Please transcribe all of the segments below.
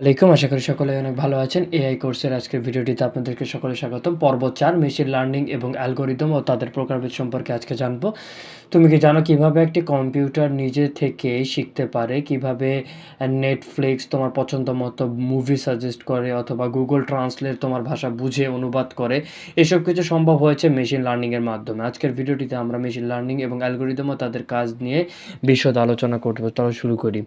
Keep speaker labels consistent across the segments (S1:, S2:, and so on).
S1: আলাইকুম, আশা করি সকলে অনেক ভালো আছেন। এআই কোর্সের আজকের ভিডিওটিতে আপনাদেরকে সকলে স্বাগতম। পর্ব চার মেশিন লার্নিং এবং অ্যালগোরিদম ও তাদের প্রকারভেদ সম্পর্কে আজকে জানব। তুমি কি জানো কীভাবে একটি কম্পিউটার নিজে থেকে শিখতে পারে? কীভাবে নেটফ্লিক্স তোমার পছন্দ মতো মুভি সাজেস্ট করে অথবা গুগল ট্রান্সলেট তোমার ভাষা বুঝে অনুবাদ করে? এসব কিছু সম্ভব হয়েছে মেশিন লার্নিংয়ের মাধ্যমে। আজকের ভিডিওটিতে আমরা মেশিন লার্নিং এবং অ্যালগোরিদম ও তাদের কাজ নিয়ে বিশদ আলোচনা করব। চলো শুরু করি।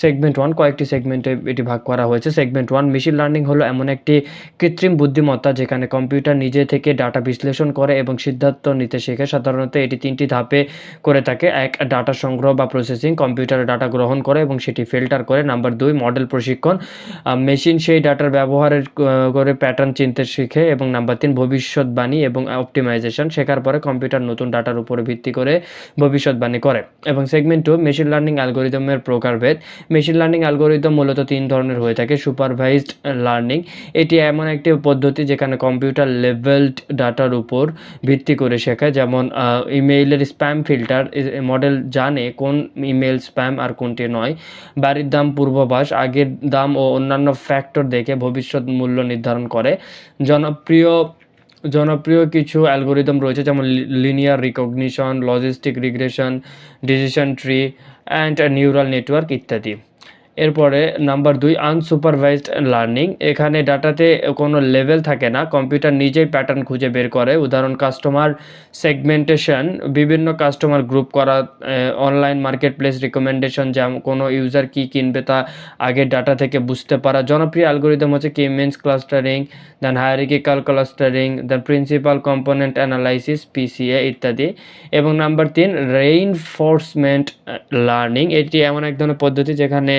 S1: সেগমেন্ট ওয়ান কয়েকটি সেগমেন্টে এটি ভাগ করা হয়েছে। সেগমেন্ট ওয়ান মেশিন লার্নিং হলো এমন একটি কৃত্রিম বুদ্ধিমত্তা যেখানে কম্পিউটার নিজে থেকে ডাটা বিশ্লেষণ করে এবং সিদ্ধান্ত নিতে শেখে। সাধারণত এটি তিনটি ধাপে করে থাকে। এক ডাটা সংগ্রহ বা প্রসেসিং কম্পিউটারে ডাটা গ্রহণ করে এবং সেটি ফিল্টার করে। নাম্বার দুই মডেল প্রশিক্ষণ। মেশিন সেই ডাটার ব্যবহারের করে প্যাটার্ন চিনতে শিখে এবং নাম্বার তিন, ভবিষ্যৎবাণী এবং অপটিমাইজেশন শেখার পরে কম্পিউটার নতুন ডাটার উপরে ভিত্তি করে ভবিষ্যৎবাণী করে। এবং সেগমেন্ট টু মেশিন লার্নিং অ্যালগোরিদমের প্রকারভেদ। মেশিন লার্নিং অ্যালগোরিদম মূলত তিন ধরনের হয়ে থাকে। সুপারভাইজড লার্নিং এটি এমন একটি পদ্ধতি যেখানে কম্পিউটার লেভেলড ডাটার উপর ভিত্তি করে শেখায়। যেমন ইমেইলের স্প্যাম ফিল্টার মডেল জানে কোন ইমেল স্প্যাম আর কোনটি নয়। বাড়ির দাম পূর্বাভাস, আগের দাম ও অন্যান্য ফ্যাক্টর দেখে ভবিষ্যৎ মূল্য নির্ধারণ করে। জনপ্রিয় জনপ্রিয় কিছু অ্যালগোরিদম রয়েছে, যেমন linear recognition logistic regression decision tree and neural network ইত্যাদি। এরপরে নাম্বার দুই আনসুপারভাইজড লার্নিং এখানে ডাটাতে কোনো লেভেল থাকে না। কম্পিউটার নিজেই প্যাটার্ন খুঁজে বের করে। উদাহরণ কাস্টমার সেগমেন্টেশন বিভিন্ন কাস্টমার গ্রুপ করা অনলাইন মার্কেট প্লেস রিকমেন্ডেশন যেমন কোনো ইউজার কী কিনবে তা আগের ডাটা থেকে বুঝতে পারা। জনপ্রিয় অ্যালগোরিদম হচ্ছে K means clustering then hierarchical clustering then principal component analysis PCA ইত্যাদি। এবং নাম্বার তিন রেইনফোর্সমেন্ট লার্নিং এটি এমন এক ধরনের পদ্ধতি যেখানে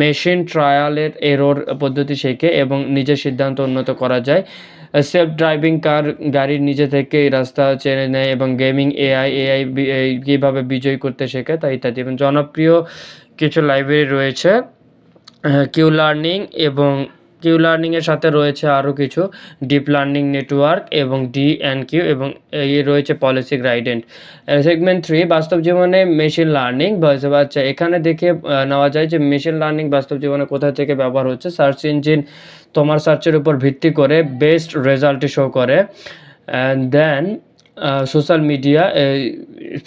S1: মেশিন ট্রায়ালের এরোর পদ্ধতি শেখে এবং নিজের সিদ্ধান্ত উন্নত করা যায়। সেলফ ড্রাইভিং কার গাড়ির নিজে থেকে রাস্তা চেনে নেয় এবং গেমিং, এআই এআই কীভাবে বিজয় করতে শেখে তাই ইত্যাদি। এবং জনপ্রিয় কিছু লাইব্রেরি রয়েছে কিউ লার্নিং এবং কিউ লার্নিংয়ের সাথে রয়েছে আরও কিছু। ডিপ লার্নিং নেটওয়ার্ক এবং ডি অ্যান্ড কিউ এবং এই রয়েছে পলিসি গাইডেন্ট সেগমেন্ট থ্রি বাস্তব জীবনে মেশিন লার্নিং বাচ্চা এখানে দেখে নেওয়া যায় যে মেশিন লার্নিং বাস্তব জীবনে কোথা থেকে ব্যবহার হচ্ছে। সার্চ ইঞ্জিন তোমার সার্চের উপর ভিত্তি করে বেস্ট রেজাল্টটি শো করে। And then social media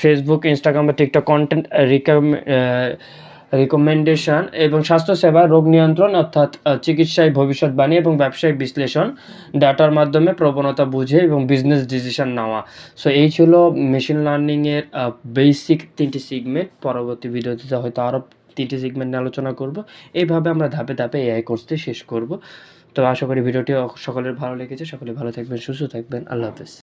S1: Facebook Instagram বা টিকটক কন্টেন্ট রিকমেন্ডেশন এবং স্বাস্থ্যসেবা, রোগ নিয়ন্ত্রণ অর্থাৎ চিকিৎসায় ভবিষ্যৎবাণী এবং ব্যবসায়িক বিশ্লেষণ, ডাটার মাধ্যমে প্রবণতা বুঝে এবং বিজনেস ডিসিশন নেওয়া। সো এই ছিল মেশিন লার্নিংয়ের বেসিক তিনটি সিগমেন্ট পরবর্তী ভিডিওতে হয়তো আরও তিনটি সিগমেন্ট আলোচনা করব। এইভাবে আমরা ধাপে ধাপে এআই কোর্সটি শেষ করব। তো আশা করি ভিডিওটি সকলের ভালো লেগেছে। সকলে ভালো থাকবেন, সুস্থ থাকবেন। আল্লাহ হাফেজ।